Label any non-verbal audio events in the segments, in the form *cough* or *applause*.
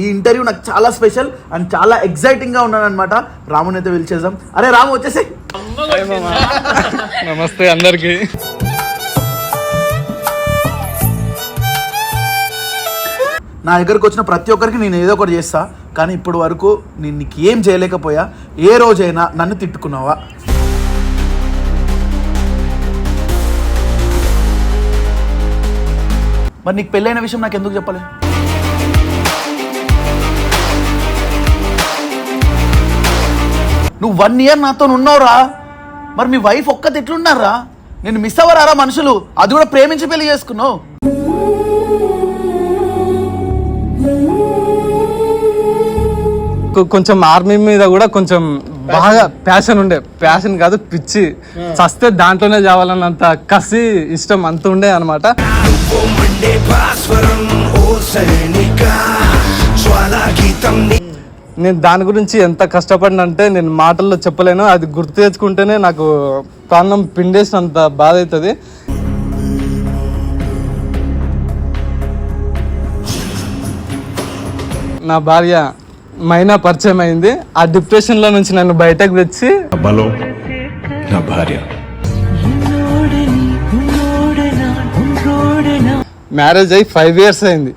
ఈ ఇంటర్వ్యూ నాకు చాలా స్పెషల్ అండ్ చాలా ఎక్సైటింగ్గా ఉన్నాను అనమాట రాముని అయితే పిలిచేద్దాం. అరే రాము వచ్చేసి. నమస్తే అందరికి. నా దగ్గరకు వచ్చిన ప్రతి ఒక్కరికి నేను ఏదో ఒకటి చేస్తా కానీ ఇప్పుడు వరకు నేను నీకు ఏం చేయలేకపోయా. ఏ రోజైనా నన్ను తిట్టుకున్నావా? మరి నీకు పెళ్ళైన విషయం నాకు ఎందుకు చెప్పలేదు? నువ్వు వన్ ఇయర్ నాతో ఉన్నావురా. మరి మీ వైఫ్ ఒక్కటి ఎట్లున్నారా? నేను మిస్ అవ్వరారా మనుషులు? అది కూడా ప్రేమించి పెళ్ళి చేసుకున్నావు. కొంచెం ఆర్మీ మీద కూడా కొంచెం బాగా ప్యాషన్ ఉండే. ప్యాషన్ కాదు పిచ్చి. చస్తే దాంట్లోనే చావాలన్నంత కసి ఇష్టం అంత ఉండే అనమాట గీతం నేను దాని గురించి ఎంత కష్టపడినంటే నేను మాటల్లో చెప్పలేను. అది గుర్తు తెచ్చుకుంటేనే నాకు ప్రాణం పిండేసినంత బాధ అవుతుంది నా భార్య మైనా పరిచయం అయింది. ఆ డిప్రెషన్లో నుంచి నన్ను బయటకు తెచ్చి బలో నా భార్య. మ్యారేజ్ అయ్యి ఫైవ్ ఇయర్స్ అయింది.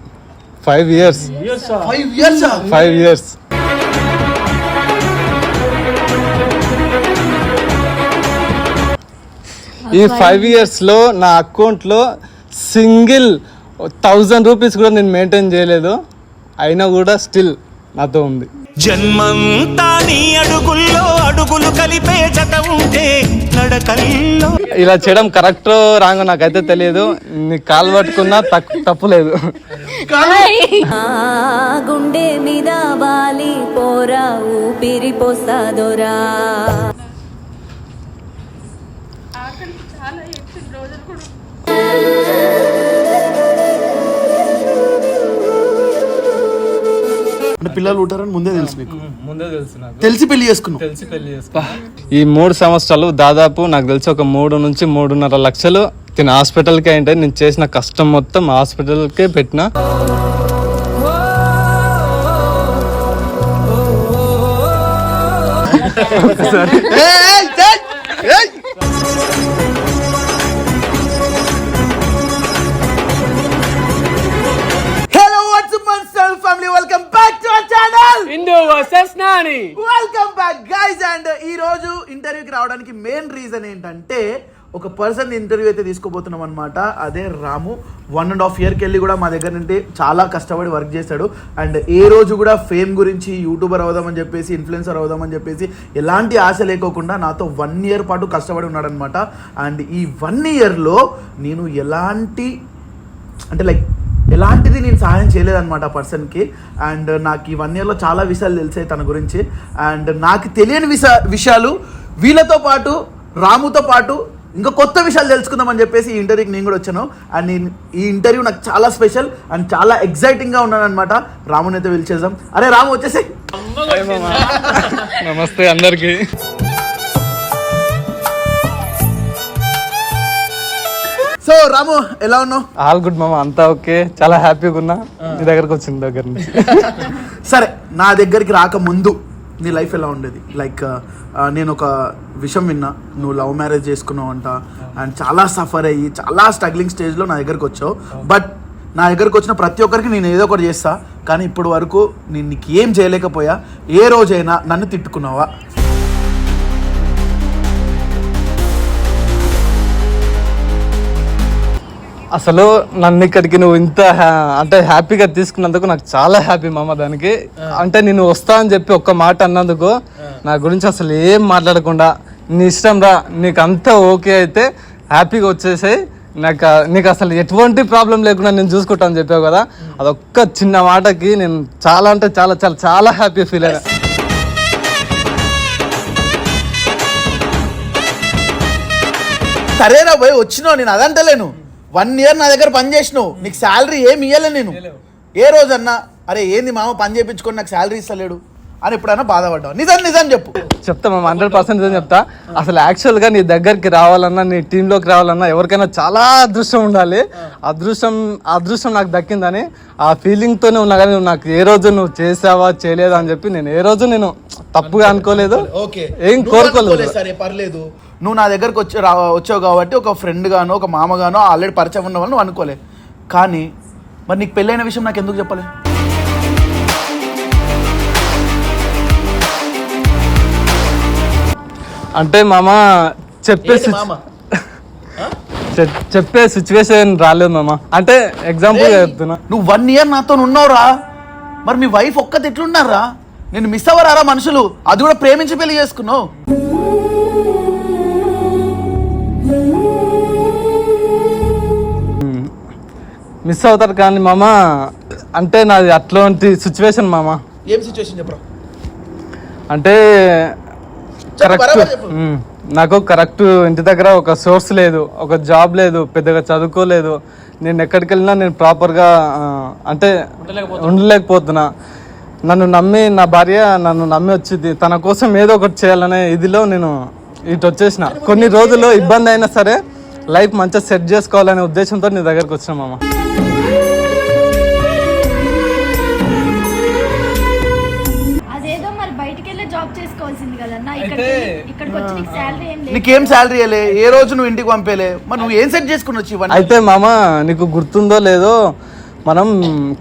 Five years. Five years. ఈ ఫైవ్ ఇయర్స్లో నా అకౌంట్లో సింగిల్ థౌజండ్ రూపీస్ కూడా నేను మెయింటైన్ చేయలేదు. అయినా కూడా స్టిల్ నాతో ఉంది. జన్మంతా నీ అడుగుల్లో అడుగులు కలిపే జత ఉంటే నడకల్లో ఇలా చేయడం కరెక్ట్ రాంగో నాకైతే తెలియదు. నీ కాలు పట్టుకున్నా తక్కు తప్పులేదు గుండె మీద వాలి పోరా ఊపిరి పోసాదోరా అంటే పిల్లలు ఉంటారని ముందే తెలుసు నీకు? ముందే తెలుసు నాకు. తెలిసి పెళ్ళి చేసుకున్నావు? తెలిసి పెళ్ళి ఈ మూడు సంవత్సరాలు దాదాపు నాకు తెలిసి ఒక మూడు నుంచి మూడున్నర లక్షలు తిన హాస్పిటల్కే అంటే నేను చేసిన కష్టం మొత్తం హాస్పిటల్కే పెట్టిన. ఏయ్, Welcome back to our channel. Indu versus Nani welcome back guys and ఈ రోజు ఇంటర్వ్యూకి రావడానికి మెయిన్ రీజన్ ఏంటంటే ఒక పర్సన్ ఇంటర్వ్యూ అయితే తీసుకోబోతున్నాం అనమాట అదే రాము. వన్ అండ్ హాఫ్ ఇయర్కి వెళ్ళి కూడా మా దగ్గర నుండి చాలా కష్టపడి వర్క్ చేశాడు. అండ్ ఏ రోజు కూడా ఫేమ్ గురించి యూట్యూబర్ అవుదామని చెప్పేసి ఇన్ఫ్లుయెన్సర్ అవుదామని చెప్పేసి ఎలాంటి ఆశ లేకోకుండా నాతో వన్ ఇయర్ పాటు కష్టపడి ఉన్నాడనమాట అండ్ ఈ వన్ ఇయర్లో నేను ఎలాంటి అంటే లైక్ ఎలాంటిది నేను సహాయం చేయలేదన్నమాట ఆ పర్సన్కి. అండ్ నాకు ఈ వన్ ఇయర్లో చాలా విషయాలు తెలిసాయి తన గురించి. అండ్ నాకు తెలియని విష విషయాలు వీళ్ళతో పాటు రాముతో పాటు ఇంకా కొత్త విషయాలు తెలుసుకుందామని చెప్పేసి ఈ ఇంటర్వ్యూకి నేను కూడా వచ్చాను. అండ్ నేను- ఈ ఇంటర్వ్యూ నాకు చాలా స్పెషల్ అండ్ చాలా ఎక్సైటింగ్గా ఉన్నాను అనమాట రాముని అయితే పిలిచేద్దాం. అరే రాము వచ్చేసి నమస్తే అందరికీ. సో రాము ఎలా ఉన్నావు? ఆల్ గుడ్ మామ అంతా ఓకే. చాలా హ్యాపీగా ఉన్నా. నీ దగ్గరకు వచ్చిన దగ్గర నుంచి. *laughs* సరే నా దగ్గరికి రాకముందు నీ లైఫ్ ఎలా ఉండేది? లైక్ నేను ఒక విషయం విన్నా. నువ్వు లవ్ మ్యారేజ్ చేసుకున్నావు అంట. అండ్ చాలా సఫర్ అయ్యి చాలా స్ట్రగ్లింగ్ స్టేజ్లో నా దగ్గరకు వచ్చావు. బట్ నా దగ్గరకు వచ్చిన ప్రతి ఒక్కరికి నేను ఏదో ఒకటి చేస్తా. కానీ ఇప్పుడు వరకు నేను నీకు ఏం చేయలేకపోయా. ఏ రోజైనా నన్ను తిట్టుకున్నావా? అసలు నన్ను ఇక్కడికి నువ్వు ఇంత అంటే హ్యాపీగా తీసుకున్నందుకు నాకు చాలా హ్యాపీ మామ దానికి. అంటే నేను వస్తా అని చెప్పి ఒక్క మాట అన్నందుకు నా గురించి అసలు ఏం మాట్లాడకుండా నీ ఇష్టం రా నీకు అంతా ఓకే అయితే హ్యాపీగా వచ్చేసాయి. నాకు నీకు అసలు ఎటువంటి ప్రాబ్లం లేకుండా నేను చూసుకుంటాను చెప్పావు కదా అదొక్క చిన్న మాటకి నేను చాలా అంటే చాలా చాలా చాలా హ్యాపీ ఫీల్ అయినా. సరేనా పోయి వచ్చినావు నేను అదంటలేను. వన్ ఇయర్ నా దగ్గర పని చేసినావు. నీకు శాలరీ ఏమి ఇవ్వలే నేను. ఏ రోజన్నా అరే ఏంది మామ పని చేయించుకొని నాకు శాలరీ ఇస్తలేడు? అని ఎప్పుడైనా బాధపడ్డావు. నిజం నిజం చెప్పు. చెప్తా మామ హండ్రెడ్ పర్సెంట్ నిజం చెప్తా. అసలు యాక్చువల్గా నీ దగ్గరికి రావాలన్నా నీ టీమ్లోకి రావాలన్నా ఎవరికైనా చాలా అదృష్టం ఉండాలి. అదృష్టం అదృష్టం నాకు దక్కిందని ఆ ఫీలింగ్ తోనే ఉన్నా కానీ నువ్వు నాకు ఏ రోజు నువ్వు చేసావా చేయలేదా అని చెప్పి నేను ఏ రోజు నేను తప్పుగా అనుకోలేదు ఓకే. ఏం కోరుకోలేదు. అనుకోలేదు సరే పర్లేదు. నువ్వు నా దగ్గరకు వచ్చి రా వచ్చావు కాబట్టి ఒక ఫ్రెండ్ గానో ఒక మామ గానో ఆల్రెడీ పరిచయం ఉన్న వాళ్ళు నువ్వు అనుకోలే కానీ మరి నీకు పెళ్ళైన విషయం నాకు ఎందుకు చెప్పలే అంటే మామ చెప్పే *laughs* చెప్పే సిచ్యువేషన్ రాలేదు మామ. అంటే ఎగ్జాంపుల్ చెప్తున్నా. నువ్వు వన్ ఇయర్ నాతో ఉన్నావురా. మరి మీ వైఫ్ ఒక్కటి ఎట్లున్నారా? నేను మిస్ అవ్వరారా మనుషులు? అది కూడా ప్రేమించి పెళ్ళి చేసుకున్నావు. మిస్ అవుతారు కానీ మామ అంటే నాది అట్లాంటి సిచ్యువేషన్ మామ. ఏం సిచ్యువేషన్ చెప్పరా? అంటే కరెక్ట్. నాకు కరెక్ట్ ఇంటి దగ్గర ఒక సోర్స్ లేదు ఒక జాబ్ లేదు పెద్దగా చదువుకోలేదు. నేను ఎక్కడికి వెళ్ళినా నేను ప్రాపర్గా అంటే ఉండలేకపోతున్నా. నన్ను నమ్మి నా భార్య నన్ను నమ్మి వచ్చింది. తన కోసం ఏదో ఒకటి చేయాలనే ఇదిలో నేను ఇటు వచ్చేసిన. కొన్ని రోజులు ఇబ్బంది అయినా సరే లైఫ్ మంచిగా సెట్ చేసుకోవాలనే ఉద్దేశంతో నీ దగ్గరకు వచ్చిన మామ. కదన్నా ఇక్కడికి ఇక్కడికి వచ్చి నీకు శాలరీ ఏం లేదు. నీకేం శాలరీ ఇవ్వలే ఏ రోజు నువ్వు ఇంటికి పంపేలే? మరి నువ్వు ఏం సెట్ చేసుకుని వచ్చి ఇవన్నీ? అయితే మామ నీకు గుర్తుందో లేదో మనం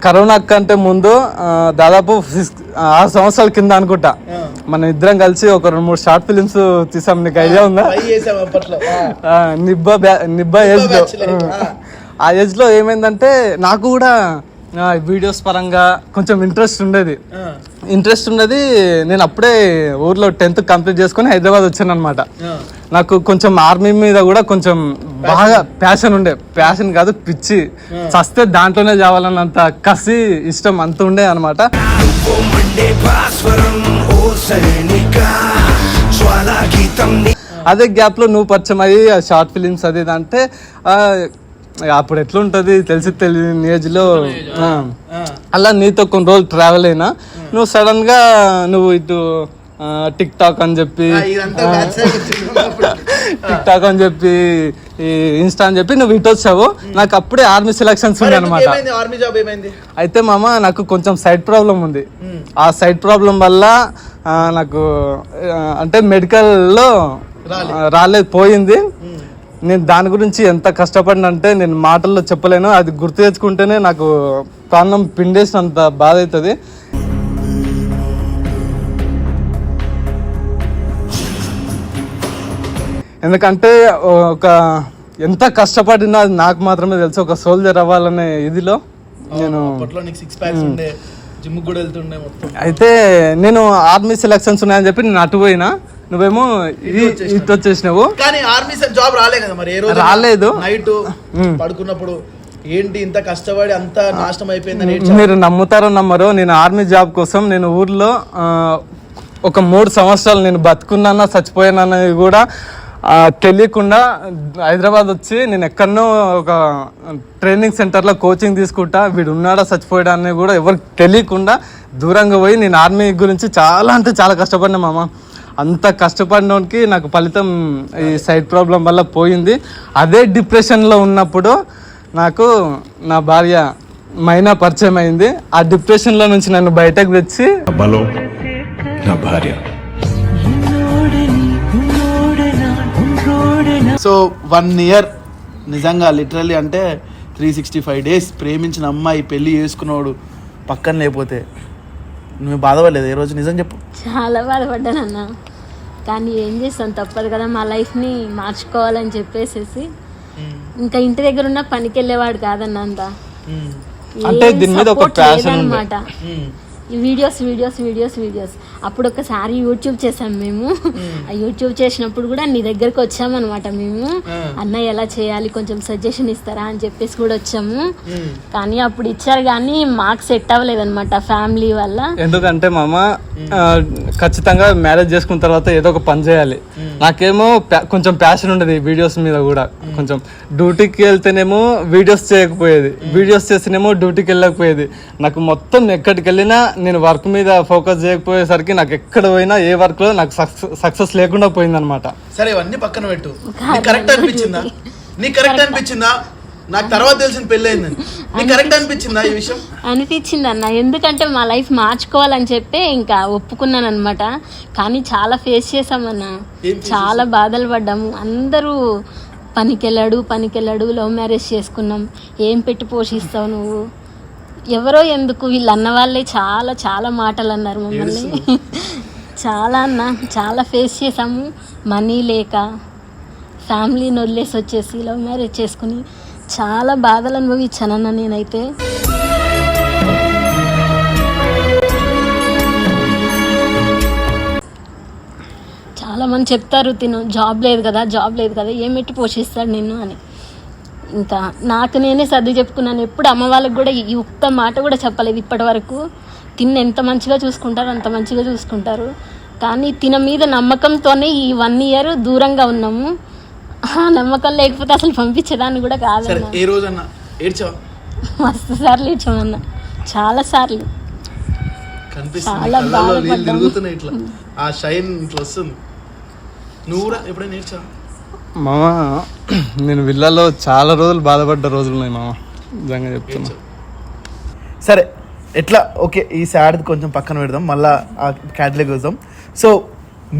కరోనా కంటే ముందు ఆ, దాదాపు సిక్స్ ఆరు సంవత్సరాల కింద అనుకుంటా. మనం ఇద్దరం కలిసి ఒక రెండు మూడు షార్ట్ ఫిలిమ్స్ తీసాం. నీకు ఐడియా ఉందా? ట్రై చేసావు అప్పట్లో. ఆ. ఆ, నిబ్బా బ్యా- నిబ్బా ఏజ్లో. batch లో, ఆ. ఆ ఏజ్లో ఏమైందంటే నాకు కూడా వీడియోస్ పరంగా కొంచెం ఇంట్రెస్ట్ ఉండేది. ఇంట్రెస్ట్ ఉన్నది నేను అప్పుడే ఊర్లో టెన్త్ కంప్లీట్ చేసుకుని హైదరాబాద్ వచ్చాను అనమాట. నాకు కొంచెం ఆర్మీ మీద కూడా కొంచెం బాగా ప్యాషన్ ఉండే. ప్యాషన్ కాదు పిచ్చి. చస్తే దాంట్లోనే చావాలన్నంత కసి ఇష్టం అంత ఉండే అనమాట అదే గ్యాప్లో నువ్వు పరిచయం అయ్యి షార్ట్ ఫిలిమ్స్ అది అంటే అప్పుడు ఎట్లుంటది తెలిసి తెలియని ఏజ్లో ఆ, అలా నీతో కొన్ని రోజులు ట్రావెల్ అయినా నువ్వు సడన్గా నువ్వు ఇటు టిక్ టాక్ అని చెప్పి. టిక్ టాక్ *laughs* అని చెప్పి ఇన్స్టా అని చెప్పి నువ్వు ఇటు వచ్చావు. నాకు అప్పుడే ఆర్మీ సెలక్షన్స్ ఎందుకు అనమాట అయితే మామ నాకు కొంచెం సైడ్ ప్రాబ్లం ఉంది. ఆ సైడ్ ప్రాబ్లం వల్ల నాకు అంటే మెడికల్లో రాలేదు పోయింది. నేను దాని గురించి ఎంత కష్టపడినంటే నేను మాటల్లో చెప్పలేను. అది గుర్తు తెచ్చుకుంటేనే నాకు ప్రాణం పిండేసినంత బాధ అవుతుంది. ఎందుకంటే ఒక ఎంత కష్టపడినా నాకు మాత్రమే తెలుసు ఒక సోల్జర్ అవ్వాలనే ఇదిలో. నేను అప్పట్లో నీకు సిక్స్ ప్యాక్స్ ఉండే జిమ్ కూడా వెళ్తుండే మొత్తం. అయితే నేను ఆర్మీ సెలక్షన్స్ ఉన్నాయని చెప్పి నేను అటు పోయినా. నువ్వేమో ఈ- ఇటు వచ్చేసినావు. కానీ ఆర్మీ జాబ్ రాలే కదా మరి ఏ రోజు రాలేదు. నైట్ పడుకున్నప్పుడు ఏంటి ఇంత కష్టపడి అంత నాశనం అయిపోయిందని ఏడ్చావు? మీరు నమ్ముతారో నమ్మరో నేను ఆర్మీ జాబ్ కోసం నేను ఊర్లో ఒక మూడు సంవత్సరాలు నేను బతుకున్నానా చచ్చిపోయానన్నది కూడా తెలియకుండా హైదరాబాద్ వచ్చి నేను ఎక్కడనో ఒక ట్రైనింగ్ సెంటర్లో కోచింగ్ తీసుకుంటా వీడు ఉన్నాడా చచ్చిపోయాడా కూడా ఎవరికి తెలియకుండా దూరంగా పోయి నేను ఆర్మీ గురించి చాలా అంటే చాలా కష్టపడినా మామ. అంత కష్టపడినోనికి నాకు ఫలితం ఈ సైడ్ ప్రాబ్లం వల్ల పోయింది. అదే డిప్రెషన్లో ఉన్నప్పుడు నాకు నా భార్య మైనా పరిచయం అయింది. ఆ డిప్రెషన్లో నుంచి నన్ను బయటకు తెచ్చి నా భార్య. సో వన్ ఇయర్ నిజంగా లిటరల్లీ అంటే త్రీ సిక్స్టీ ఫైవ్ డేస్ ప్రేమించిన అమ్మాయి పెళ్ళి చేసుకున్నవాడు పక్కన లేకపోతే నువ్వు బాధపడలేదు ఏ రోజు నిజం చెప్పు. చాలా బాధపడ్డాను అన్న. కానీ ఏం చేస్తాను తప్పదు కదా మా లైఫ్ని మార్చుకోవాలని చెప్పేసేసి. ఇంకా ఇంటి దగ్గర ఉన్న పనికి వెళ్ళేవాడు కాదన్న అంత. అంటే దీని మీద ఒక ఉంది. అనమాట ఈ వీడియోస్ వీడియోస్ వీడియోస్ వీడియోస్. అప్పుడు ఒకసారి యూట్యూబ్ చేసాం మేము. ఆ యూట్యూబ్ చేసినప్పుడు కూడా నీ దగ్గరకు వచ్చామన్నమాట మేము. అన్న ఎలా చేయాలి? కొంచెం సజెషన్ ఇస్తారా? అని చెప్పేసి కూడా వచ్చాము. కానీ అప్పుడు ఇచ్చారు కానీ మాకు సెట్ అవ్వలేదు అనమాట ఫ్యామిలీ వల్ల. ఎందుకంటే మామ ఖచ్చితంగా మ్యారేజ్ చేసుకున్న తర్వాత ఏదో ఒక పని చేయాలి. నాకేమో కొంచెం ప్యాషన్ ఉండేది వీడియోస్ మీద కూడా. కొంచెం డ్యూటీకి వెళ్తేనేమో వీడియోస్ చేయకపోయేది. వీడియోస్ చేస్తేనేమో డ్యూటీకి వెళ్ళకపోయేది. నాకు మొత్తం ఎక్కడికి వెళ్ళినా నేను వర్క్ మీద ఫోకస్ చేయకపోయేసరికి నాకు ఎక్కడ పోయినా ఏ వర్క్లో నాకు సక్సెస్ లేకుండా పోయిందనమాట సరే ఇవన్నీ పక్కన పెట్టు. కరెక్ట్ అనిపించిందా? నీకు కరెక్ట్ అనిపించిందా? నాకు తర్వాత తెలిసిన పెళ్ళి అయిందని నీకు కరెక్ట్ అనిపించిందా ఈ విషయం? అనిపించింది అన్న ఎందుకంటే మా లైఫ్ మార్చుకోవాలని చెప్పి ఇంకా ఒప్పుకున్నాను అనమాట కానీ చాలా ఫేస్ చేసామన్న చాలా బాధలు పడ్డాము. అందరూ పనికెళ్ళాడు పనికెళ్ళాడు లవ్ మ్యారేజ్ చేసుకున్నాం. ఏం పెట్టి పోషిస్తావు నువ్వు? ఎవరో ఎందుకు? వీళ్ళు అన్న వాళ్ళే చాలా చాలా మాటలు అన్నారు మమ్మల్ని *laughs* చాలా అన్న. చాలా ఫేస్ చేసాము మనీ లేక ఫ్యామిలీని వదిలేసి వచ్చేసి లవ్ మ్యారేజ్ చేసుకుని చాలా బాధలు అనుభవించానన్న నేనైతే. చాలా మంది చెప్తారు తిను జాబ్ లేదు కదా జాబ్ లేదు కదా ఏం పెట్టి పోషిస్తాడు నిన్ను? అని. ఇంకా నాకు నేనే సర్ది చెప్పుకున్నాను. ఎప్పుడు అమ్మ వాళ్ళకి కూడా ఈ ఒక్క మాట కూడా చెప్పలేదు ఇప్పటి వరకు తిన్న ఎంత మంచిగా చూసుకుంటారు అంత మంచిగా చూసుకుంటారు. కానీ తిన మీద నమ్మకంతోనే ఈ వన్ ఇయర్ దూరంగా ఉన్నాము. నమ్మకం లేకపోతే అసలు పంపించేదాన్ని కూడా సరే కాదన్న ఏ రోజన్నా ఏడ్చావా? మస్తు సార్లు ఇచ్చామన్న చాలా సార్లు. కనిపిస్తుంది చాలా బాధపడ్డాను. ఇట్లా. ఆ షైన్ ఇట్లా వస్తుంది. నువ్వు కూడా ఎప్పుడైనా మామ నేను విల్లాలో చాలా రోజులు బాధపడ్డ రోజులు ఉన్నాయి మామ. నిజంగా చెప్తున్నా. సరే ఎట్లా? ఓకే ఈ సాడ్ కొంచెం పక్కన పెడదాం. మళ్ళా ఆ క్యాటలాగ్ వద్దాం సో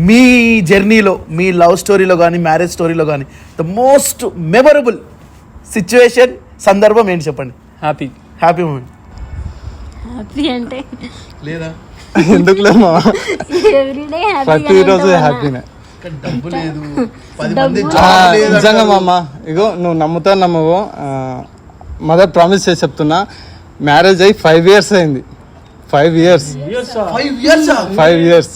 మీ జర్నీలో మీ లవ్ స్టోరీలో కానీ మ్యారేజ్ స్టోరీలో కానీ ద మోస్ట్ మెమరబుల్ సిచ్యువేషన్ సందర్భం ఏంటి చెప్పండి? హ్యాపీ హ్యాపీ మూమెంట్ హ్యాపీ అంటే? లేదా? ఎందుకులే మామ ఎవ్రీడే ప్రతిరోజు హ్యాపీనే ఇక్కడ డబ్బు లేదు. నిజంగా మామ ఇగో నువ్వు నమ్ముతా నమ్మవు. మదర్ ప్రామిస్ చేసి చెప్తున్నా మ్యారేజ్ అయ్యి ఫైవ్ ఇయర్స్ అయింది. Five years five years five years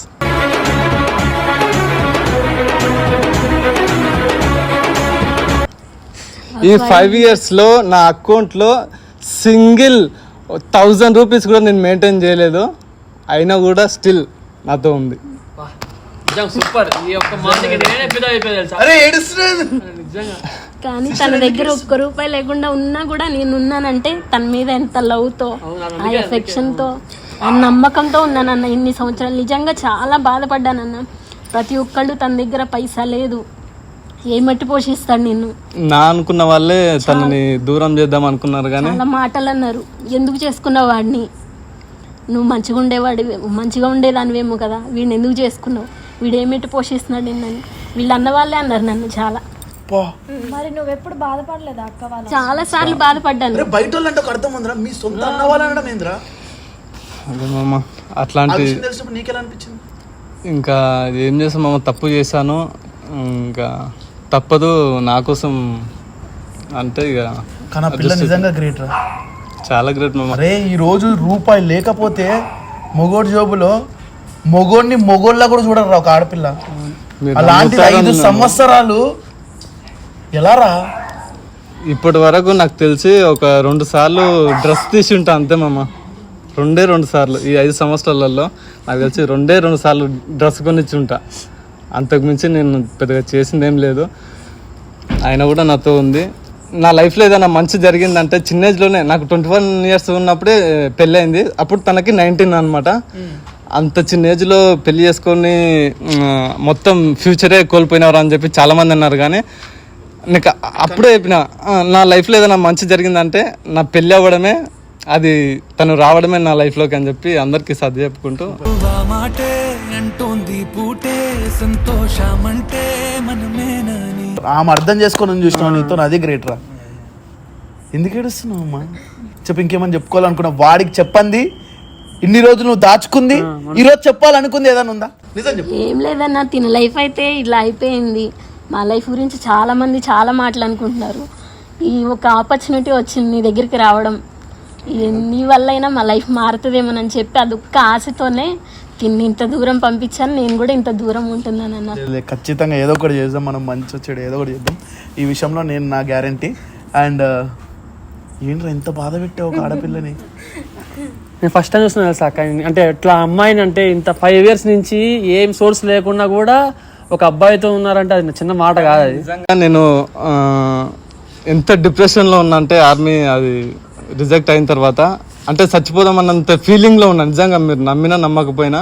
ఈ ఫైవ్ ఇయర్స్లో నా అకౌంట్లో సింగిల్ థౌజండ్ రూపీస్ కూడా నేను మెయింటైన్ చేయలేదు. అయినా కూడా స్టిల్ నాతో ఉంది. సూపర్ ఈ ఒక్క మాటకి నేనే ఫిదా అయిపోయా తెలుసా? అరే ఏడుస్తున్నాడు. నిజంగా. కానీ తన దగ్గర ఒక్క రూపాయి లేకుండా ఉన్నా కూడా నేను ఉన్నానంటే తన మీద ఎంత లవ్తో ఆ ఎఫెక్షన్తో ఆ నమ్మకంతో ఉన్నానన్న ఇన్ని సంవత్సరాలు. నిజంగా చాలా బాధపడ్డానన్న. ప్రతి ఒక్కళ్ళు తన దగ్గర పైసా లేదు. ఏమట్టి పోషిస్తాడు నిన్ను? నా అనుకున్న వాళ్ళే తనని దూరం చేద్దాం అనుకున్నారు కానీ చాలా మాటలు అన్నారు ఎందుకు చేసుకున్నావు వాడిని? నువ్వు మంచిగా ఉండేవాడి మంచిగా ఉండేదానివేమో కదా. వీడిని ఎందుకు చేసుకున్నావు? వీడు ఏమిటి పోషిస్తున్నాడు నిన్నని వీళ్ళు అన్న వాళ్ళే అన్నారు నన్ను చాలా. మరి నువ్వెప్పుడు బాధపడలేదా అక్క వాళ్ళ? చాలా సార్లు బాధపడ్డాను. అరే బయట ఒక అర్థం ఉందిరా. మీ సొంత అన్న వాళ్ళు అనడం ఏందిరా? అదే మామ ఆ అట్లాంటి విషయం తెలిసినప్పుడు నీకెలా అనిపించింది? ఇంకా ఏం చేసాం మామ? తప్పు చేశాను. ఇంకా తప్పదు నా కోసం అంటే ఇక కానీ ఆ పిల్ల నిజంగా గ్రేట్ రా. చాలా గ్రేట్ మామ. అరే ఈ రోజు రూపాయి లేకపోతే మొగోడు జోబులో మొగోడిని మొగోళ్ళ కూడా చూడరు ఒక ఆడపిల్ల. మీరు అలాంటిది నమ్ముతారో ఐదు నమ్మరో. సంవత్సరాలు ఎలా రా ఇప్పటి వరకు నాకు తెలిసి ఒక రెండు సార్లు డ్రెస్ తీసి ఉంటా అంతే మామ. రెండే రెండు సార్లు ఈ ఐదు సంవత్సరాలలో. నాకు తెలిసి రెండే రెండు సార్లు డ్రెస్ కొనిచ్చి ఉంటా అంతకుమించి నేను పెద్దగా చేసింది ఏం లేదు. ఆయన కూడా నాతో ఉంది. నా లైఫ్లో ఏదైనా మంచి జరిగిందంటే చిన్న ఏజ్లోనే నాకు ట్వంటీ వన్ ఇయర్స్ ఉన్నప్పుడే పెళ్ళి అయింది అప్పుడు తనకి నైన్టీన్ అనమాట అంత చిన్న ఏజ్లో పెళ్ళి చేసుకొని మొత్తం ఫ్యూచరే కోల్పోయినవారు అని చెప్పి చాలామంది అన్నారు. కానీ నీకు అప్పుడే చెప్పిన నా లైఫ్లో ఏదైనా మంచి జరిగిందంటే నా పెళ్ళి అవ్వడమే అది తను రావడమే నా లైఫ్లోకి అని చెప్పి అందరికీ సర్ది చెప్పుకుంటూ. అంటోంది పూటే సంతోషమంటే మనమేనని ఆమె అర్థం చేసుకొని చూసినావు నీతో అది గ్రేట్ రా. ఎందుకు ఏడుస్తున్నావు అమ్మా? చెప్పు ఇంకేమని చెప్పుకోవాలనుకున్నా. వాడికి చెప్పంది ఇన్ని రోజులు నువ్వు దాచుకుంది ఈ రోజు చెప్పాలనుకుంది ఏదైనా ఉందా? నిజం చెప్పు. ఏం లేదన్న తిన లైఫ్ అయితే ఇలా అయిపోయింది. మా లైఫ్ గురించి చాలా మంది చాలా మాటలు అనుకుంటున్నారు. ఈ ఒక ఆపర్చునిటీ వచ్చింది నీ దగ్గరికి రావడం. ఇది నీ వల్ల అయినా మా లైఫ్ మారుతుందేమోనని చెప్పి అది ఒక్క ఆశతోనే ఇంత దూరం పంపించాను నేను కూడా ఇంత దూరం ఉంటున్నానన్న లే, ఖచ్చితంగా ఏదో ఒకటి చేద్దాం మనం మంచి వచ్చాడు ఏదో ఒకటి చేద్దాం. ఈ విషయంలో నేను నా గ్యారంటీ అండ్ ఏంట్రా ఎంత బాధ పెట్టావు ఒక ఆడపిల్లని? నేను ఫస్ట్ టైం చూస్తున్నా తెలుసా అక్క అంటే ఇట్లా అమ్మాయిని అంటే ఇంత ఫైవ్ ఇయర్స్ నుంచి ఏం సోర్స్ లేకుండా కూడా ఒక అబ్బాయితో ఉన్నారంటే అది చిన్న మాట కాదు అది. నిజంగా నేను ఎంత డిప్రెషన్లో ఉన్నా అంటే ఆర్మీ అది రిజెక్ట్ అయిన తర్వాత అంటే చచ్చిపోదాం అన్నంత ఫీలింగ్లో ఉన్నా నిజంగా మీరు నమ్మినా నమ్మకపోయినా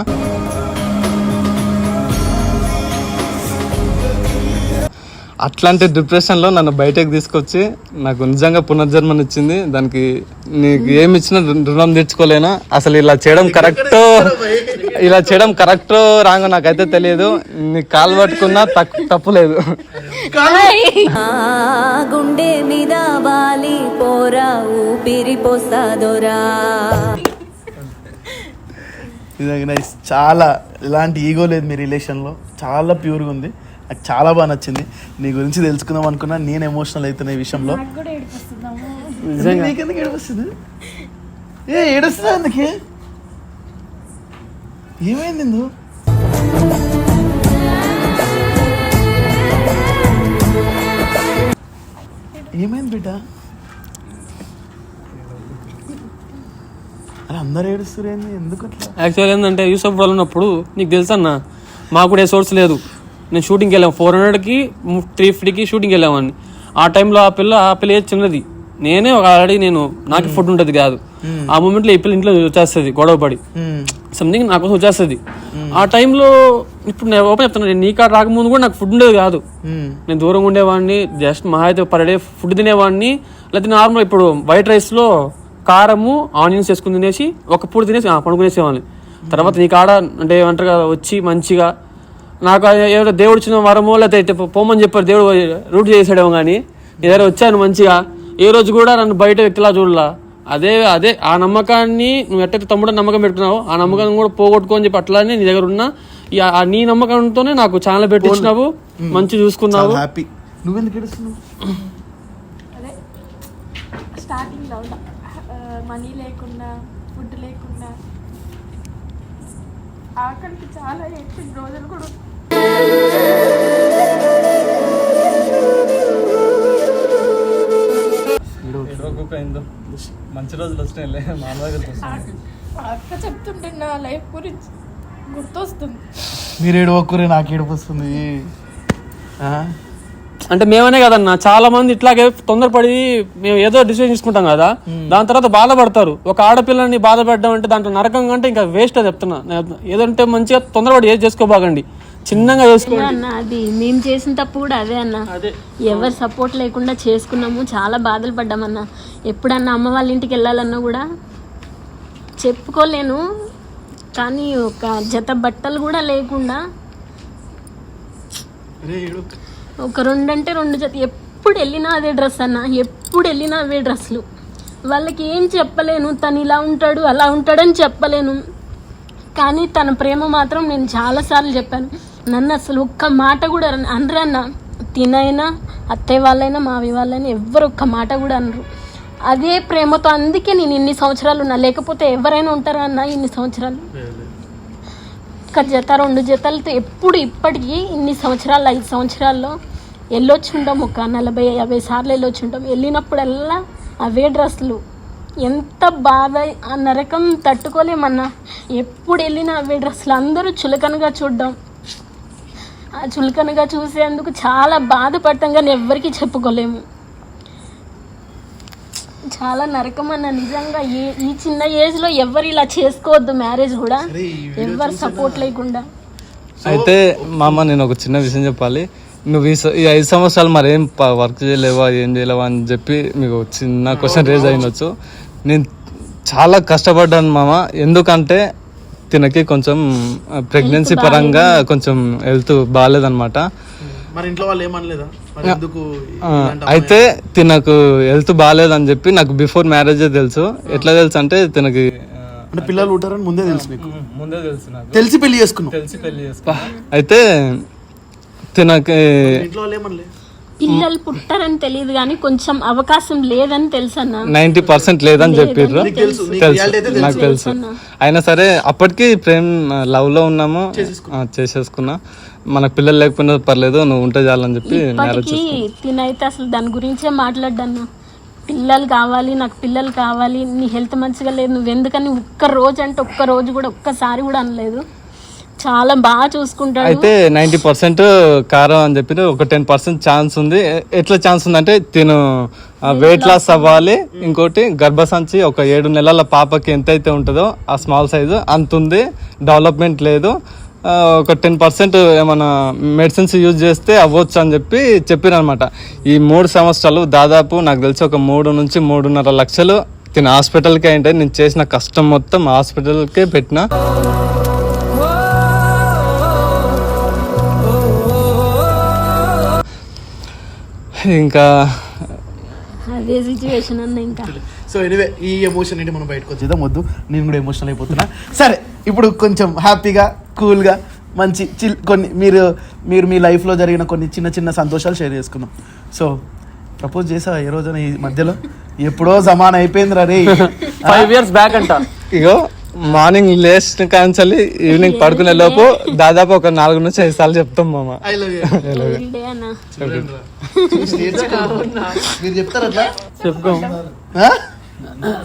అట్లాంటి డిప్రెషన్లో నన్ను బయటకు తీసుకొచ్చి నాకు నిజంగా పునర్జన్మనిచ్చింది. దానికి నీకు ఏమి ఇచ్చినా రుణం తీర్చుకోలేనా? అసలు ఇలా చేయడం కరెక్ట్ ఇలా చేయడం కరెక్ట్ రాంగో నాకైతే తెలియదు. నీ కాలు పట్టుకున్నా తక్కు తప్పు లేదు. గుండె మీద వాలి పోరా ఊపిరి పోసాదోరా చాలా ఎలాంటి ఈగో లేదు మీ రిలేషన్లో. చాలా ప్యూర్గా ఉంది. నాకు చాలా బాగా నచ్చింది. నీ గురించి తెలుసుకుందాం అనుకున్నా నేను ఎమోషనల్ అవుతున్నా ఈ విషయంలో. నీకెందుకు ఏ ఏడుస్తుందా అందుకే? ఏమైంది ఇందు? ఏమైంది బిడ్డ? అలా అందరు ఏడుస్తారు ఏంది? ఎందుకు అట్లా? యాక్చువల్ ఏంటంటే యూసఫ్ వాళ్ళు ఉన్నప్పుడు నీకు తెలుసు అన్న మాకు కూడా ఏ సోర్స్ లేదు. నేను షూటింగ్కి వెళ్ళాము ఫోర్ హండ్రెడ్కి త్రీ ఫిఫ్టీకి షూటింగ్కి వెళ్ళామని ఆ టైంలో ఆ పిల్ల ఆ పిల్ల చిన్నది. నేనే ఒక ఆల్రెడీ నేను నాకు ఫుడ్ ఉంటుంది కాదు. ఆ మూమెంట్లో ఈ పిల్ల ఇంట్లో వచ్చేస్తుంది గొడవ పడి. సంథింగ్ నా కోసం వచ్చేస్తుంది. ఆ టైంలో ఇప్పుడు నేను ఓపెన్ చెప్తాను నేను నీ కాడ రాకముందు కూడా నాకు ఫుడ్ ఉండేది కాదు. నేను దూరంగా ఉండేవాడిని జస్ట్ మహా అయితే పర్ డే ఫుడ్ తినేవాడిని. లేకపోతే నార్మల్ ఇప్పుడు వైట్ రైస్లో కారము ఆనియన్స్ వేసుకుని తినేసి ఒక పూట తినేసి పడుకునేసేవాడిని. తర్వాత నీ కాడ అంటే ఏమంటారు కదా వచ్చి మంచిగా నాకు ఏదో దేవుడు ఇచ్చిన వరమో లేకపోతే పోమని చెప్పారు దేవుడు రూట్ చేసాడేమో కానీ నీ దగ్గర వచ్చాను మంచిగా. ఏ రోజు కూడా నన్ను బయట వ్యక్తిలా చూడలా. అదే అదే ఆ నమ్మకాన్ని నువ్వు ఎట్టయితే తమ్ముడు నమ్మకం పెట్టుకున్నావో ఆ నమ్మకాన్ని కూడా పోగొట్టుకో అని చెప్పి అట్లానే నీ దగ్గర ఉన్న నీ నమ్మకంతోనే నాకు ఛానల్ పెట్టించినావు మంచి చూసుకున్నావు. హ్యాపీ. నువ్వెందుకు స్టార్టింగ్లో మనీ లేకుండా ఫుడ్ లేకుండా ఆకలికి చాలా ఏడ్చిన రోజులు కూడా. మంచి రోజులు అక్క చెప్తుంటే నా లైఫ్ గురించి గుర్తొస్తుంది. మీరు ఏడవకురే నాకు ఏడుపు వస్తుంది? అంటే మేమనే కదన్నా చాలా మంది ఇట్లాగే తొందరపడి మేము ఏదో డిసిజన్ తీసుకుంటాం కదా దాని తర్వాత బాధపడతారు. ఒక ఆడపిల్లని బాధపడడం అంటే దాంట్లో నరకం కంటే ఇంకా వేస్ట్ అది చెప్తున్నా. నేను ఏదంటే మంచిగా తొందరపడి ఏది చేసుకోబాగండి చిన్నగా చేసుకోండి. అన్న అది మేము చేసిన తప్పు కూడా అదే అన్న. ఎవరు సపోర్ట్ లేకుండా చేసుకున్నాము చాలా బాధలు పడ్డామన్న ఎప్పుడన్నా అమ్మ వాళ్ళ ఇంటికి వెళ్ళాలన్నా కూడా చెప్పుకోలేను. కానీ ఒక జత బట్టలు కూడా లేకుండా ఒక రెండు అంటే రెండు జత ఎప్పుడు వెళ్ళినా అదే డ్రెస్ అన్న. ఎప్పుడు వెళ్ళినా అవే డ్రెస్సులు. వాళ్ళకి ఏం చెప్పలేను. తను ఇలా ఉంటాడు అలా ఉంటాడని చెప్పలేను. కానీ తన ప్రేమ మాత్రం నేను చాలాసార్లు చెప్పాను. నన్ను అసలు ఒక్క మాట కూడా అన- అనరన్న తినైనా అత్తయ్య వాళ్ళైనా మావి వాళ్ళైనా ఎవ్వరు ఒక్క మాట కూడా అనరు. అదే ప్రేమతో అందుకే నేను ఇన్ని సంవత్సరాలు ఉన్నా. లేకపోతే ఎవరైనా ఉంటారా అన్న ఇన్ని సంవత్సరాలు? ఒక జత రెండు జతలతో ఎప్పుడు ఇప్పటికీ ఇన్ని సంవత్సరాలు ఐదు సంవత్సరాల్లో వెళ్ళొచ్చి ఉంటాం ఒక నలభై యాభై సార్లు వెళ్ళొచ్చి ఉంటాం వెళ్ళినప్పుడల్లా అవే డ్రెస్సులు. ఎంత బాధ ఆ నరకం తట్టుకోలేమన్నా. ఎప్పుడు వెళ్ళినా అవే డ్రెస్సులు. అందరూ చులకనగా చూడడం. చులకనగా చూసేందుకు చాలా బాధపడతాం కానీ ఎవ్వరికీ చెప్పుకోలేము చాలా నరకం అన్న నిజంగా ఏ ఈ చిన్న ఏజ్లో ఎవరు ఇలా చేసుకోవద్దు మ్యారేజ్ కూడా. ఎవరు సపోర్ట్ లేకుండా. అయితే మామ నేను ఒక చిన్న విషయం చెప్పాలి. నువ్వు ఈ స- ఈ ఐదు సంవత్సరాలు మరి ఏం వర్క్ చేయలేవా ఏం చేయలేవా అని చెప్పి మీకు చిన్న క్వశ్చన్ రేజ్ అయినొచ్చు. నేను చాలా కష్టపడ్డాను మామ. ఎందుకంటే తినకి కొంచెం ప్రెగ్నెన్సీ పరంగా కొంచెం హెల్త్ బాగాలేదన్నమాట. మరి ఇంట్లో వాళ్ళు ఏమనలేదా? మరి ఎందుకు ఆ, అయితే తినకు హెల్త్ బాగాలేదని చెప్పి నాకు బిఫోర్ మ్యారేజే తెలుసు. ఎట్లా తెలుసు అంటే తినకి అంటే పిల్లలు ఉంటారని ముందే తెలుసు నీకు? ముందే తెలుసు నాకు. తెలిసి పెళ్ళి చేసుకున్నావు? తెలిసి పెళ్ళి చేసుకున్నా. అయితే తినకి ఇంట్లో వాళ్ళు ఏమనలే? పిల్లలు పుట్టారని తెలియదు కానీ కొంచెం అవకాశం లేదని తెలుసు అన్న. నైన్టీ పర్సెంట్ లేదని చెప్పిర్రు. తెలుసు. నీకు తెలుసు అయినా సరే అప్పటికి ప్రేమ్ లవ్లో ఉన్నాము. ఆ, చేసేసుకున్నా. మనకు పిల్లలు లేకపోయినా పర్లేదు నువ్వు ఉంటే చాలని చెప్పి మ్యారేజ్ తినైతే అసలు దాని గురించే మాట్లాడ్డాను పిల్లలు కావాలి నాకు పిల్లలు కావాలి నీ హెల్త్ మంచిగా లేదు నువ్వు ఎందుకని ఒక్క రోజు అంటే ఒక్క రోజు కూడా ఒక్కసారి కూడా అనలేదు. చాలా బాగా చూసుకుంటాడు. అయితే నైంటీ పర్సెంట్ కారం అని చెప్పి ఒక టెన్ పర్సెంట్ ఛాన్స్ ఉంది. ఎట్లా ఛాన్స్ ఉందంటే తిను వెయిట్ లాస్ అవ్వాలి. ఇంకోటి గర్భసంచి ఒక ఏడు నెలల పాపకి ఎంతైతే ఉంటుందో ఆ స్మాల్ సైజు అంత ఉంది. డెవలప్మెంట్ లేదు. ఒక టెన్ పర్సెంట్ ఏమైనా మెడిసిన్స్ యూజ్ చేస్తే అవ్వచ్చు అని చెప్పి చెప్పారనమాట ఈ మూడు సంవత్సరాలు దాదాపు నాకు తెలిసి ఒక మూడు నుంచి మూడున్నర లక్షలు తిన హాస్పిటల్కి అయింటే నేను చేసిన కష్టం మొత్తం హాస్పిటల్కే పెట్టిన. ఇంకా అదే సిచ్యువేషన్ అన్న ఇంకా. సో ఎనివే ఈ ఎమోషన్ ఏంటి మనం బయటకు వచ్చేద్దాం? వద్దు. నేను కూడా ఎమోషనల్ అయిపోతున్నా. సరే ఇప్పుడు కొంచెం హ్యాపీగా కూల్గా మంచి చిల్ కొన్ని మీరు మీరు మీ లైఫ్లో జరిగిన కొన్ని చిన్న చిన్న సంతోషాలు షేర్ చేసుకుందాం. సో ప్రపోజ్ చేసావా ఏ రోజున ఈ మధ్యలో? ఎప్పుడో జమాన్ అయిపోయింది రే ఫైవ్ ఇయర్స్ *laughs* బ్యాక్ అంట. *laughs* ఇగో మార్నింగ్ లేచిన కాంచాలి ఈవినింగ్ పడుకునే లోపు దాదాపు ఒక నాలుగు నుంచి ఐదు సార్లు చెప్తాం మామ. ఐ లవ్ యూ ఎవ్రీడే అన్న. మీరు చెప్తారు అట్లా? చెప్పుకో. ఆ?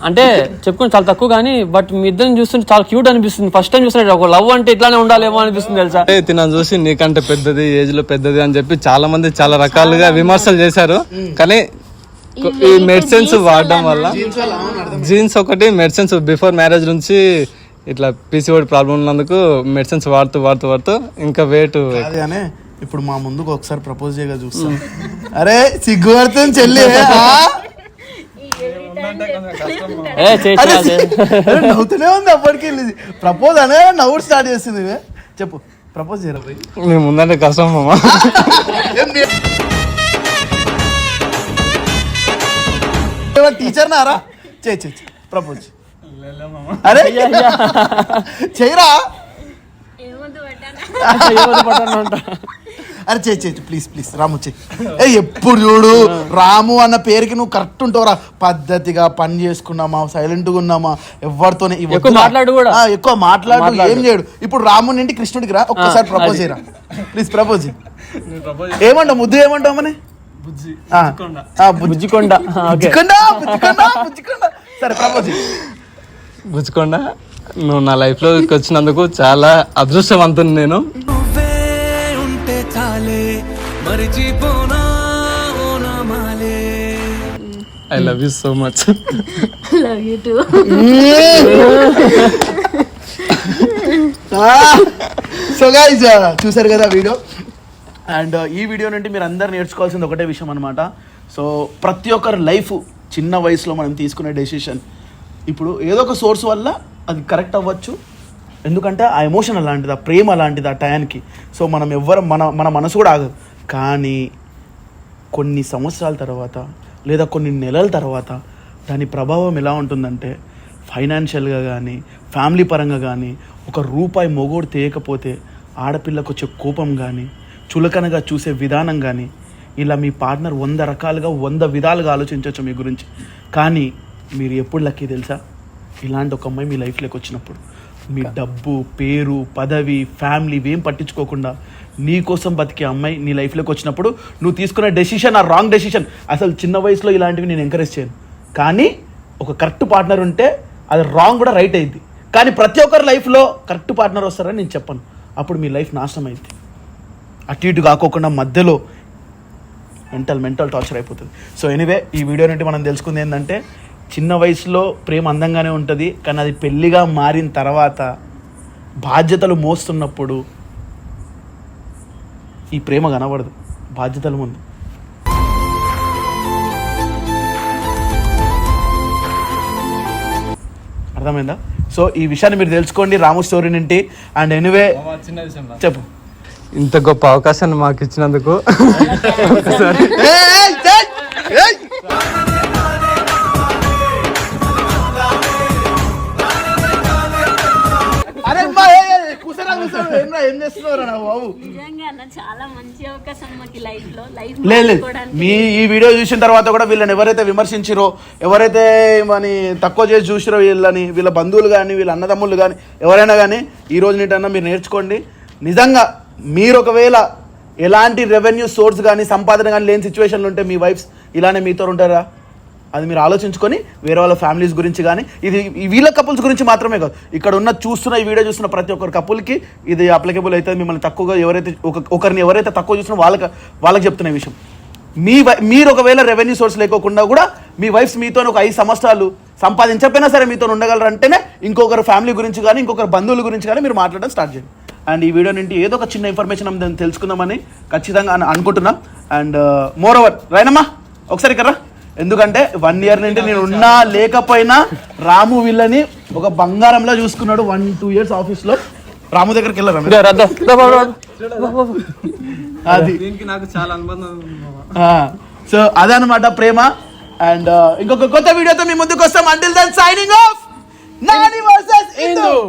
అంటే చెప్పుకొని చాలా తక్కువ కానీ బట్ మీ ఇద్దరిని చూస్తుంటే చాలా క్యూట్ అనిపిస్తుంది. ఫస్ట్ టైం చూస్తున్నట్టు ఒక లవ్ అంటే ఇట్లానే ఉండాలేమో అనిపిస్తుంది తెలుసా? తినని చూసి నీకంటే పెద్దది ఏజ్లో పెద్దది అని చెప్పి చాలా మంది చాలా రకాలుగా విమర్శలు చేశారు. కానీ ఈ మెడిసిన్స్ వాడడం వల్ల జీన్స్ ఒకటి మెడిసిన్స్ బిఫోర్ మ్యారేజ్ నుంచి ఇట్లా పీసీఓడి ప్రాబ్లం ఉన్నందుకు మెడిసిన్స్ వాడుతూ వాడుతూ వాడుతూ ఇంకా వెయిట్ కానీ ఇప్పుడు మా ముందుకు ఒకసారి ప్రపోజ్ చేయగా చూస్తాం. అరే సిగ్గు పడుతుంది చెల్లి నవ్వుతూనే ఉంది అప్పటికి. ప్రపోజ్ అనే నవ్వు స్టార్ట్ చేస్తుంది. చెప్పు. ప్రపోజ్ చేయరా మేము ముందంటే కష్టం మామ *laughs* టీచర్ నారా? చేయి. చేయి ప్రపోజ్ అరే చేయరా అరే చేయి చేయి ప్లీజ్ ప్లీజ్ రాము చెయ్యి ఏ ఎప్పుడు చూడు రాము అన్న పేరుకి నువ్వు కరెక్ట్ ఉంటావురా. పద్ధతిగా పని చేసుకున్నామా సైలెంట్గా ఉన్నామా ఎవరితోనే ఎక్కువ. మాట్లాడు కూడా. ఆ, ఎక్కువ మాట్లాడు ఏం చేయడు. ఇప్పుడు రాము నుండి కృష్ణుడికి రా ఒక్కసారి ప్రపోజ్ చేయరా. ప్లీజ్ ప్రపోజ్ ఏమంటావు ముద్దు ఏమంటావు మని? బుజ్జి- బుజ్జికొండ. *laughs* బుజ్జికొండ. బుజ్జికొండ బుజ్జికొండ సరే ప్రపోజ్ గుచ్చుకోండా నువ్వు నా లైఫ్లోకి వచ్చినందుకు చాలా అదృష్టవంతుని నేను. నువ్వే ఉంటే చాలే మరిచిపోనా ఓ నా మాలే. I love you so much love you too so guys చూసారు కదా వీడియో? అండ్ uh, ఈ వీడియో నుండి మీరు అందరు నేర్చుకోవాల్సింది ఒకటే విషయం అనమాట సో ప్రతి ఒక్కరి లైఫ్ చిన్న వయసులో మనం తీసుకునే డెసిషన్. ఇప్పుడు ఏదో ఒక సోర్స్ వల్ల అది కరెక్ట్ అవ్వచ్చు. ఎందుకంటే ఆ ఎమోషన్ అలాంటిది ఆ ప్రేమ అలాంటిది ఆ టయానికి. సో మనం ఎవ్వరు మన మన మనసు కూడా ఆగదు. కానీ కొన్ని సంవత్సరాల తర్వాత లేదా కొన్ని నెలల తర్వాత దాని ప్రభావం ఎలా ఉంటుందంటే ఫైనాన్షియల్గా కానీ ఫ్యామిలీ పరంగా కానీ ఒక రూపాయి మొగోడు తేయకపోతే ఆడపిల్లకు వచ్చే కోపం కానీ చులకనగా చూసే విధానం కానీ ఇలా మీ పార్ట్నర్ వంద రకాలుగా వంద విధాలుగా ఆలోచించవచ్చు మీ గురించి. కానీ మీరు ఎప్పుడు లక్కీ తెలుసా? ఇలాంటి ఒక అమ్మాయి మీ లైఫ్లోకి వచ్చినప్పుడు. మీ డబ్బు పేరు పదవి ఫ్యామిలీ ఇవేం పట్టించుకోకుండా నీ కోసం బతికే అమ్మాయి నీ లైఫ్లోకి వచ్చినప్పుడు నువ్వు తీసుకున్న డెసిషన్ ఆ రాంగ్ డెసిషన్ అసలు చిన్న వయసులో ఇలాంటివి నేను ఎంకరేజ్ చేయను. కానీ ఒక కరెక్ట్ పార్ట్నర్ ఉంటే అది రాంగ్ కూడా రైట్ అయింది. కానీ ప్రతి ఒక్కరి లైఫ్లో కరెక్ట్ పార్ట్నర్ వస్తారని నేను చెప్పను. అప్పుడు మీ లైఫ్ నాశనం అయింది. అటు ఇటు కాకోకుండా మధ్యలో మెంటల్ మెంటల్ టార్చర్ అయిపోతుంది. సో ఎనీవే ఈ వీడియో నుండి మనం తెలుసుకుంది ఏంటంటే చిన్న వయసులో ప్రేమ అందంగానే ఉంటుంది కానీ అది పెళ్ళిగా మారిన తర్వాత బాధ్యతలు మోస్తున్నప్పుడు ఈ ప్రేమ కనబడదు. బాధ్యతల ముందు. అర్థమైందా? సో ఈ విషయాన్ని మీరు తెలుసుకోండి రాము స్టోరీ నుండి. అండ్ ఎనీవే చెప్పు. ఇంత గొప్ప అవకాశాన్ని మాకు ఇచ్చినందుకు. *laughs* లేదు మీ ఈ వీడియో చూసిన తర్వాత కూడా వీళ్ళని ఎవరైతే విమర్శించిరో ఎవరైతే మని తక్కువ చేసి చూసిరో వీళ్ళని వీళ్ళ బంధువులు కానీ వీళ్ళ అన్నదమ్ములు కానీ ఎవరైనా కానీ ఈ రోజు నీటన్నా మీరు నేర్చుకోండి. నిజంగా మీరు ఒకవేళ ఎలాంటి రెవెన్యూ సోర్స్ కానీ సంపాదన కానీ లేని సిచ్యువేషన్లు ఉంటే మీ వైఫ్స్ ఇలానే మీతో ఉంటారా? అది మీరు ఆలోచించుకొని వేరే వాళ్ళ ఫ్యామిలీస్ గురించి కానీ ఇది వీళ్ళ కపుల్స్ గురించి మాత్రమే కాదు. ఇక్కడ ఉన్న చూస్తున్న ఈ వీడియో చూస్తున్న ప్రతి ఒక్కరు కపుల్కి ఇది అప్లికబుల్ అవుతుంది. మిమ్మల్ని తక్కువగా ఎవరైతే ఒక ఒకరిని ఎవరైతే తక్కువ చూసినా వాళ్ళకి వాళ్ళకి చెప్తున్న విషయం. మీ మీరు ఒకవేళ రెవెన్యూ సోర్స్ లేకోకుండా కూడా మీ వైఫ్స్ మీతో ఒక ఐదు సంవత్సరాలు సంపాదించకపోయినా సరే మీతో ఉండగలరు అంటేనే ఇంకొకరు ఫ్యామిలీ గురించి కానీ ఇంకొకరు బంధువుల గురించి కానీ మీరు మాట్లాడడం స్టార్ట్ చేయండి. అండ్ ఈ వీడియో నుండి ఏదో ఒక చిన్న ఇన్ఫర్మేషన్ మనం తెలుసుకుందామని ఖచ్చితంగా అను- అనుకుంటున్నా. అండ్ మోర్ ఓవర్ రైనమ్మా ఒకసారి ఇక్కడ రా. ఎందుకంటే వన్ ఇయర్ నుండి నేను ఉన్నా లేకపోయినా రాము వీళ్ళని ఒక బంగారంలో చూసుకున్నాడు వన్ టూ ఇయర్స్ ఆఫీస్లో రాము దగ్గరికి వెళ్ళరా? అది. దీనికి నాకు చాలా అనుబంధం ఉంది మామ. సో అదనమాట ప్రేమ. అండ్ ఇంకొక కొత్త వీడియోతో మీ ముందుకు వస్తాం. Until then signing off Nani versus Indu